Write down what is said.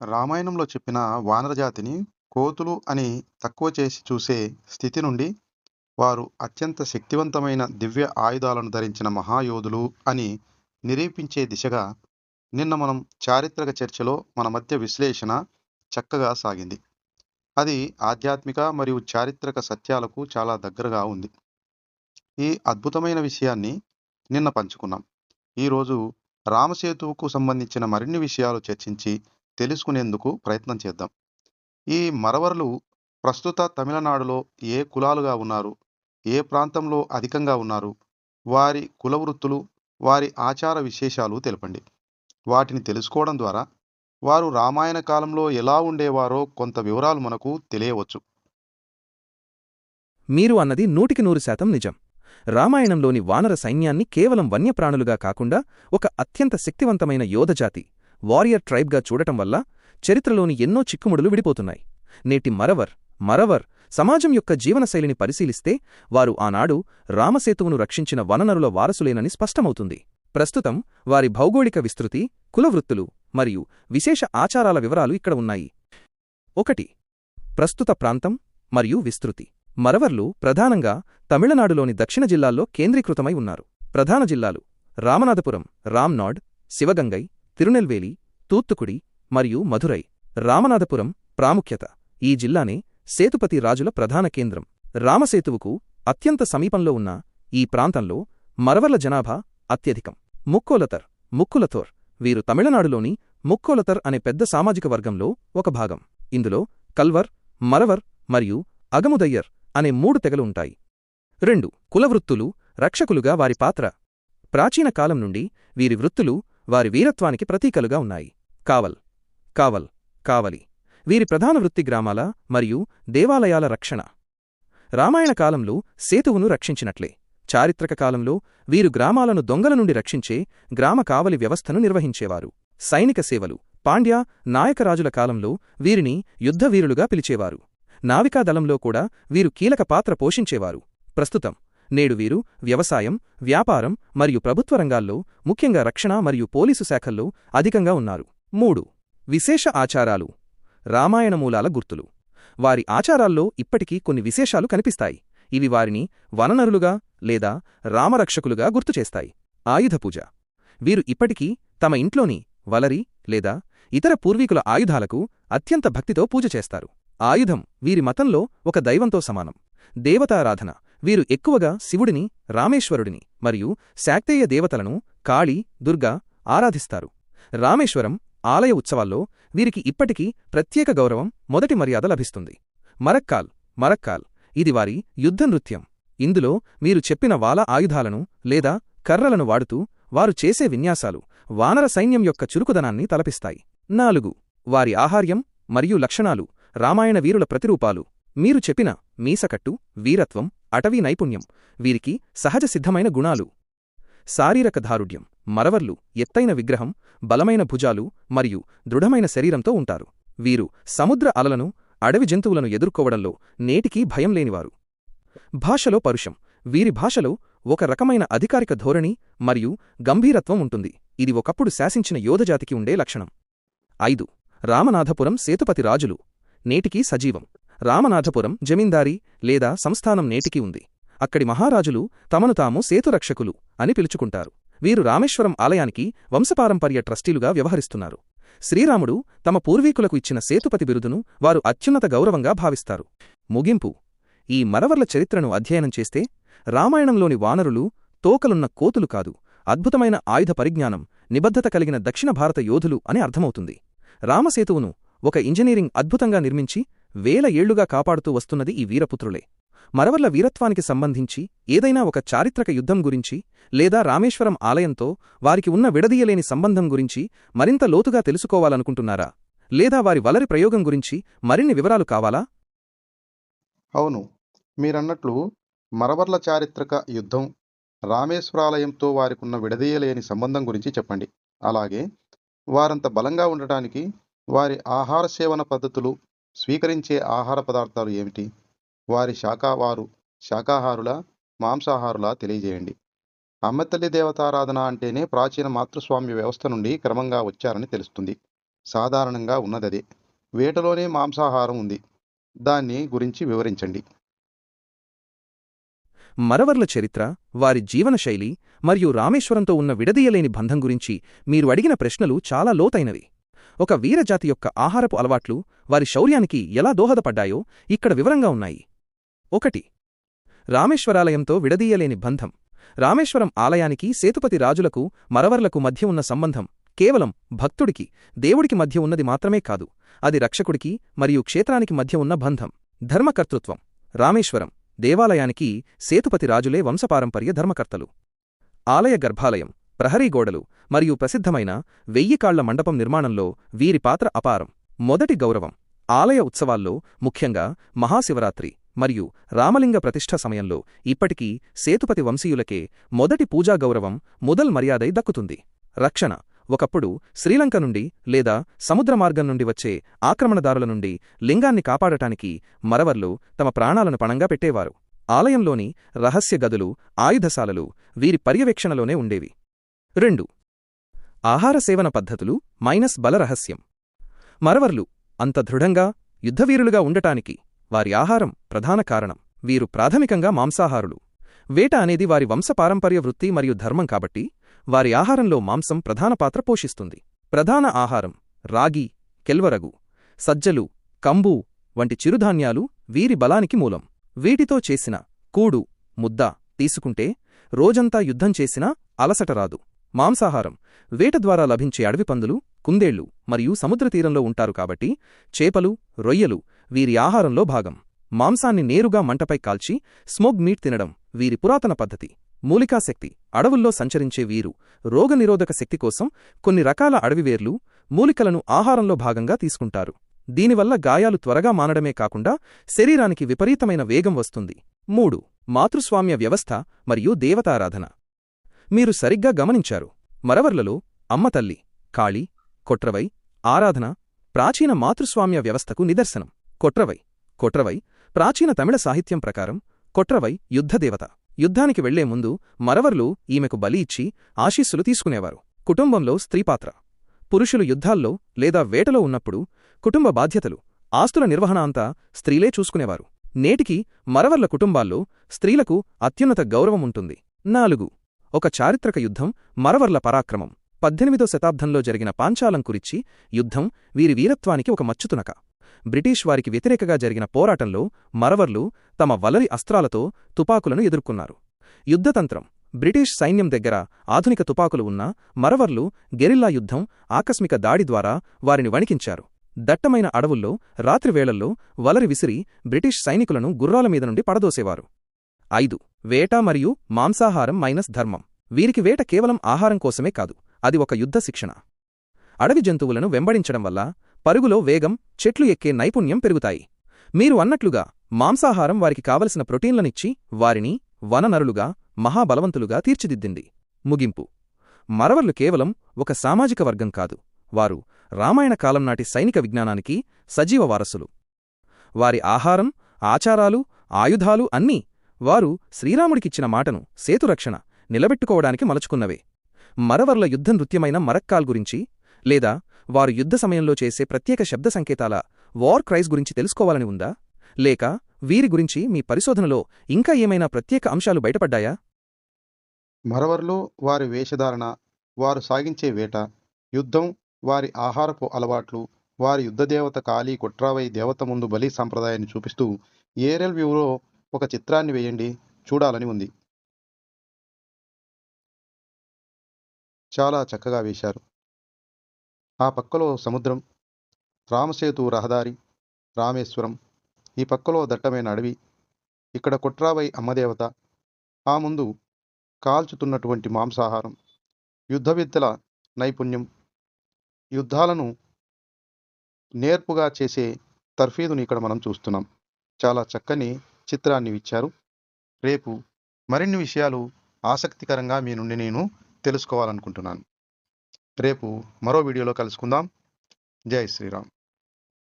రామాయణంలో చెప్పిన వానరజాతిని కోతులు అని తక్కువ చేసి చూసే స్థితి నుండి వారు అత్యంత శక్తివంతమైన దివ్య ఆయుధాలను ధరించిన మహాయోధులు అని నిరూపించే దిశగా నిన్న మనం చారిత్రక చర్చలో మన మధ్య విశ్లేషణ చక్కగా సాగింది. అది ఆధ్యాత్మిక మరియు చారిత్రక సత్యాలకు చాలా దగ్గరగా ఉంది. ఈ అద్భుతమైన విషయాన్ని నిన్న పంచుకున్నాం. ఈరోజు రామసేతువుకు సంబంధించిన మరిన్ని విషయాలు చర్చించి తెలుసుకునేందుకు ప్రయత్నం చేద్దాం. ఈ మరవరులు ప్రస్తుత తమిళనాడులో ఏ కులాలుగా ఉన్నారు? ఏ ప్రాంతంలో అధికంగా ఉన్నారు? వారి కుల వృత్తులు వారి ఆచార విశేషాలు తెలపండి. వాటిని తెలుసుకోవడం ద్వారా వారు రామాయణ కాలంలో ఎలా ఉండేవారో కొంత వివరాలు మనకు తెలియవచ్చు. మీరు అన్నది నూటికి నూరు శాతం నిజం. రామాయణంలోని వానర సైన్యాన్ని కేవలం వన్యప్రాణులుగా కాకుండా ఒక అత్యంత శక్తివంతమైన యోధజాతి వారియర్ ట్రైబ్గా చూడటం వల్ల చరిత్రలోని ఎన్నో చిక్కుముడులు విడిపోతున్నాయి. నేటి మరవర్ మరవర్ సమాజం యొక్క జీవనశైలిని పరిశీలిస్తే వారు ఆనాడు రామసేతువును రక్షించిన వననరుల వారసులేనని స్పష్టమవుతుంది. ప్రస్తుతం వారి భౌగోళిక విస్తృతి కులవృత్తులు మరియు విశేష ఆచారాల వివరాలు ఇక్కడ ఉన్నాయి. ఒకటి ప్రస్తుత ప్రాంతం మరియు విస్తృతి. మరవర్లు ప్రధానంగా తమిళనాడులోని దక్షిణ జిల్లాల్లో కేంద్రీకృతమై ఉన్నారు. ప్రధాన జిల్లాలు రామనాథపురం రామ్నాడ్ శివగంగై తిరునెల్వేలి తూత్తుకుడి మరియు మధురై రామనాథపురం ప్రాముఖ్యత. ఈ జిల్లానే సేతుపతి రాజుల ప్రధాన కేంద్రం. రామసేతువుకు అత్యంత సమీపంలో ఉన్న ఈ ప్రాంతంలో మరవర్ల జనాభా అత్యధికం. ముక్కోలతర్ ముక్కులతోర్ వీరు తమిళనాడులోని ముక్కోలతర్ అనే పెద్ద సామాజిక వర్గంలో ఒక భాగం. ఇందులో కల్వర్ మరవర్ మరియు అగముదయ్యర్ అనే మూడు తెగలు ఉంటాయి. రెండు కులవృత్తులు రక్షకులుగా వారి పాత్ర. ప్రాచీన కాలం నుండి వీరి వృత్తులు వారి వీరత్వానికి ప్రతీకలుగా ఉన్నాయి. కావల్ కావల్ కావలి వీరి ప్రధాన వృత్తి గ్రామాల మరియు దేవాలయాల రక్షణ. రామాయణ కాలంలో సేతువును రక్షించినట్లే. చారిత్రక కాలంలో వీరు గ్రామాలను దొంగల నుండి రక్షించే గ్రామ కావలి వ్యవస్థను నిర్వహించేవారు. సైనిక సేవలు పాండ్య నాయకరాజుల కాలంలో వీరిని యుద్ధవీరులుగా పిలిచేవారు. నావికాదళంలో కూడా వీరు కీలక పాత్ర పోషించేవారు. ప్రస్తుతం నేడు వీరు వ్యవసాయం వ్యాపారం మరియు ప్రభుత్వ రంగాల్లో ముఖ్యంగా రక్షణ మరియు పోలీసు శాఖల్లో అధికంగా ఉన్నారు. మూడు. విశేష ఆచారాలు. రామాయణ మూలాల గుర్తులు. వారి ఆచారాల్లో ఇప్పటికీ కొన్ని విశేషాలు కనిపిస్తాయి. ఇవి వారిని వననరులుగా లేదా రామరక్షకులుగా గుర్తుచేస్తాయి. ఆయుధపూజ వీరు ఇప్పటికీ తమ ఇంట్లోని వలరి లేదా ఇతర పూర్వీకుల ఆయుధాలకు అత్యంత భక్తితో పూజ చేస్తారు. ఆయుధం వీరి మతంలో ఒక దైవంతో సమానం. దేవతారాధన. వీరు ఎక్కువగా శివుడిని రామేశ్వరుడిని మరియు శాక్తేయ దేవతలను కాళీ దుర్గా ఆరాధిస్తారు. రామేశ్వరం ఆలయ ఉత్సవాల్లో వీరికి ఇప్పటికీ ప్రత్యేక గౌరవం మొదటి మర్యాద లభిస్తుంది. మరక్కాల్ మరక్కాల్ ఇది వారి యుద్ధ నృత్యం. ఇందులో మీరు చెప్పిన వాల ఆయుధాలను లేదా కర్రలను వాడుతూ వారు చేసే విన్యాసాలు వానర సైన్యం యొక్క చురుకుదనాన్ని తలపిస్తాయి. నాలుగు వారి ఆహార్యం మరియు లక్షణాలు రామాయణ వీరుల ప్రతిరూపాలు. మీరు చెప్పిన మీసకట్టు వీరత్వం అటవీ నైపుణ్యం. వీరికి సహజ సిద్ధమైన గుణాలు. శారీరక దారుఢ్యం మరవర్లు ఎత్తైన విగ్రహం బలమైన భుజాలు మరియు దృఢమైన శరీరంతో ఉంటారు. వీరు సముద్ర అలలను అడవి జంతువులను ఎదుర్కోవడంలో నేటికీ భయం లేనివారు. భాషలో పరుషం. వీరి భాషలో ఒక రకమైన అధికారిక ధోరణి మరియు గంభీరత్వం ఉంటుంది. ఇది ఒకప్పుడు శాసించిన యోధజాతికి ఉండే లక్షణం. ఐదు. రామనాథపురం సేతుపతి రాజులు. నేటికీ సజీవం. రామనాథపురం జమీందారీ లేదా సంస్థానం నేటికీ ఉంది. అక్కడి మహారాజులు తమను తాము సేతురక్షకులు అని పిలుచుకుంటారు. వీరు రామేశ్వరం ఆలయానికి వంశపారంపర్య ట్రస్టీలుగా వ్యవహరిస్తున్నారు. శ్రీరాముడు తమ పూర్వీకులకు ఇచ్చిన సేతుపతి బిరుదును వారు అత్యున్నత గౌరవంగా భావిస్తారు. ముగింపు. ఈ మరవర్ల చరిత్రను అధ్యయనం చేస్తే రామాయణంలోని వానరులు తోకలున్న కోతులు కాదు అద్భుతమైన ఆయుధ పరిజ్ఞానం నిబద్ధత కలిగిన దక్షిణ భారత యోధులు అని అర్థమవుతుంది. రామసేతువును ఒక ఇంజనీరింగ్ అద్భుతంగా నిర్మించి వేల ఏళ్ళుగా కాపాడుతూ వస్తున్నది ఈ వీరపుత్రులే. మరవర్ల వీరత్వానికి సంబంధించి ఏదైనా ఒక చారిత్రక యుద్ధం గురించి లేదా రామేశ్వరం ఆలయంతో వారికి ఉన్న విడదీయలేని సంబంధం గురించి మరింత లోతుగా తెలుసుకోవాలనుకుంటున్నారా? లేదా వారి వలరి ప్రయోగం గురించి మరిన్ని వివరాలు కావాలా? అవును. మీరన్నట్లు మరవర్ల చారిత్రక యుద్ధం రామేశ్వరాలయంతో వారికున్న విడదీయలేని సంబంధం గురించి చెప్పండి. అలాగే వారంత బలంగా ఉండటానికి వారి ఆహార సేవన పద్ధతులు స్వీకరించే ఆహార పదార్థాలు ఏమిటి? వారి శాఖావారు శాకాహారుల మాంసాహారుల తెలియజేయండి. అమ్మతల్లి దేవతారాధన అంటేనే ప్రాచీన మాతృస్వామ్య వ్యవస్థ నుండి క్రమంగా వచ్చారని తెలుస్తుంది. సాధారణంగా ఉన్నదదే. వేటలోనే మాంసాహారం ఉంది. దాన్ని గురించి వివరించండి. మరవర్ల చరిత్ర వారి జీవనశైలి మరియు రామేశ్వరంతో ఉన్న విడదీయలేని బంధం గురించి మీరు అడిగిన ప్రశ్నలు చాలా లోతైనవి. ఒక వీరజాతి యొక్క ఆహారపు అలవాట్లు వారి శౌర్యానికి ఎలా దోహదపడ్డాయో ఇక్కడ వివరంగా ఉన్నాయి. ఒకటి రామేశ్వరాలయంతో విడదీయలేని బంధం. రామేశ్వరం ఆలయానికి సేతుపతి రాజులకు మరవర్లకు మధ్య ఉన్న సంబంధం కేవలం భక్తుడికి దేవుడికి మధ్య ఉన్నది మాత్రమే కాదు అది రక్షకుడికి మరియు క్షేత్రానికి మధ్య ఉన్న బంధం. ధర్మకర్తృత్వం. రామేశ్వరం దేవాలయానికి సేతుపతి రాజులే వంశపారంపర్య ధర్మకర్తలు. ఆలయ గర్భాలయం. ప్రహరీ గోడలు మరియు ప్రసిద్ధమైన వెయ్యి కాళ్ళ మండపం నిర్మాణంలో వీరి పాత్ర అపారం. మొదటి గౌరవం ఆలయ ఉత్సవాల్లో ముఖ్యంగా మహాశివరాత్రి మరియు రామలింగ ప్రతిష్ఠ సమయంలో ఇప్పటికీ సేతుపతి వంశీయులకే మొదటి పూజా గౌరవం ముదల్ మర్యాదై దక్కుతుంది. రక్షణ ఒకప్పుడు శ్రీలంక నుండి లేదా సముద్ర మార్గం నుండి వచ్చే ఆక్రమణదారుల నుండి లింగాన్ని కాపాడటానికి మరవర్లు తమ ప్రాణాలను పణంగా పెట్టేవారు. ఆలయంలోని రహస్య గదులు ఆయుధశాలలు వీరి పర్యవేక్షణలోనే ఉండేవి. రెండు. ఆహార సేవన పద్ధతులు మైనస్ బలరహస్యం మరవర్లు అంత దృఢంగా యుద్ధవీరులుగా ఉండటానికి వారి ఆహారం ప్రధాన కారణం. వీరు ప్రాథమికంగా మాంసాహారులు. వేట అనేది వారి వంశపారంపర్య వృత్తి మరియు ధర్మం కాబట్టి వారి ఆహారంలో మాంసం ప్రధాన పాత్ర పోషిస్తుంది. ప్రధాన ఆహారం రాగి కెల్వరగు సజ్జలు కంబు వంటి చిరుధాన్యాలు వీరి బలానికి మూలం. వీటితో చేసిన కూడు ముద్ద తీసుకుంటే రోజంతా యుద్ధం చేసినా అలసట రాదు. మాంసాహారం. వేట ద్వారా లభించే అడవి పందులు కుందేళ్ళు మరియు సముద్రతీరంలో ఉంటారు కాబట్టి చేపలు రొయ్యలు వీరి ఆహారంలో భాగం. మాంసాన్ని నేరుగా మంటపై కాల్చి స్మోగ్ మీట్ తినడం వీరి పురాతన పద్ధతి. మూలికాశక్తి అడవుల్లో సంచరించే వీరు రోగనిరోధక శక్తి కోసం కొన్ని రకాల అడవివేర్లు మూలికలను ఆహారంలో భాగంగా తీసుకుంటారు. దీనివల్ల గాయాలు త్వరగా మానడమే కాకుండా శరీరానికి విపరీతమైన వేగం వస్తుంది. మూడు మాతృస్వామ్య వ్యవస్థ మరియు దేవతారాధన. మీరు సరిగ్గా గమనించారు. మరవర్లలో అమ్మతల్లి కాళీ కొట్రవై ఆరాధన ప్రాచీన మాతృస్వామ్య వ్యవస్థకు నిదర్శనం. కొట్రవై కొట్రవై ప్రాచీన తమిళ సాహిత్యం ప్రకారం కొట్రవై యుద్ధదేవత యుద్ధానికి వెళ్ళే ముందు మరవర్లు ఈమెకు బలి ఇచ్చి ఆశీస్సులు తీసుకునేవారు. కుటుంబంలో స్త్రీపాత్ర. పురుషులు యుద్ధాల్లో లేదా వేటలో ఉన్నప్పుడు కుటుంబ బాధ్యతలు ఆస్తుల నిర్వహణ అంతా స్త్రీలే చూసుకునేవారు. నేటికి మరవర్ల కుటుంబాల్లో స్త్రీలకు అత్యున్నత గౌరవం ఉంటుంది. నాలుగు ఒక చారిత్రక యుద్ధం మరవర్ల పరాక్రమం. పద్దెనిమిదో శతాబ్దంలో జరిగిన పాంచాలం కురిచి యుద్ధం వీరి వీరత్వానికి ఒక మచ్చుతునక. బ్రిటిష్ వారికి వ్యతిరేకగా జరిగిన పోరాటంలో మరవర్లు తమ వలరి అస్త్రాలతో తుపాకులను ఎదుర్కొన్నారు. యుద్ధతంత్రం బ్రిటిష్ సైన్యం దగ్గర ఆధునిక తుపాకులు ఉన్నా మరవర్లు గెరిల్లా యుద్ధం ఆకస్మిక దాడి ద్వారా వారిని వణికించారు. దట్టమైన అడవుల్లో రాత్రివేళల్లో వలరి విసిరి బ్రిటిష్ సైనికులను గుర్రాల మీద నుండి పడదోసేవారు. ఐదు. వేట మరియు మాంసాహారం మైనస్ ధర్మం. వీరికి వేట కేవలం ఆహారం కోసమే కాదు అది ఒక యుద్ధ శిక్షణ. అడవి జంతువులను వెంబడించడం వల్ల పరుగులో వేగం చెట్లు ఎక్కే నైపుణ్యం పెరుగుతాయి. మీరు అన్నట్లుగా మాంసాహారం వారికి కావలసిన ప్రోటీన్లనిచ్చి వారిని వననరులుగా మహాబలవంతులుగా తీర్చిదిద్దింది. ముగింపు. మరవర్లు కేవలం ఒక సామాజిక వర్గం కాదు వారు రామాయణ కాలం నాటి సైనిక విజ్ఞానానికి సజీవ వారసులు. వారి ఆహారం ఆచారాలు ఆయుధాలు అన్నీ వారు శ్రీరాముడికిచ్చిన మాటను సేతురక్షణ నిలబెట్టుకోవడానికి మలచుకున్నవే. మరవర్ల యుద్ధ నృత్యమైన మరక్కాల్ గురించి లేదా వారు యుద్ధ సమయంలో చేసే ప్రత్యేక శబ్ద సంకేతాల వార్ క్రైస్ గురించి తెలుసుకోవాలని ఉందా? లేక వీరి గురించి మీ పరిశోధనలో ఇంకా ఏమైనా ప్రత్యేక అంశాలు బయటపడ్డాయా? మరవర్లు వారి వేషధారణ వారు సాగించే వేట యుద్ధం వారి ఆహారపు అలవాట్లు వారి యుద్ధదేవత కాళీ కుట్రావై దేవత ముందు బలి సంప్రదాయాన్ని చూపిస్తూ ఏరెల్ వ్యూలో ఒక చిత్రాన్ని వేయండి. చూడాలని ఉంది. చాలా చక్కగా వేశారు. ఆ పక్కలో సముద్రం రామసేతు రహదారి రామేశ్వరం ఈ పక్కలో దట్టమైన అడవి ఇక్కడ కుట్రావై అమ్మదేవత ఆ ముందు కాల్చుతున్నటువంటి మాంసాహారం యుద్ధ విద్యల నైపుణ్యం యుద్ధాలను నేర్పుగా చేసే తర్ఫీదుని ఇక్కడ మనం చూస్తున్నాం. చాలా చక్కని చిత్రాన్ని ఇచ్చారు. రేపు మరిన్ని విషయాలు ఆసక్తికరంగా మీ నుండి నేను తెలుసుకోవాలనుకుంటున్నాను. రేపు మరో వీడియోలో కలుసుకుందాం. జై శ్రీరామ్.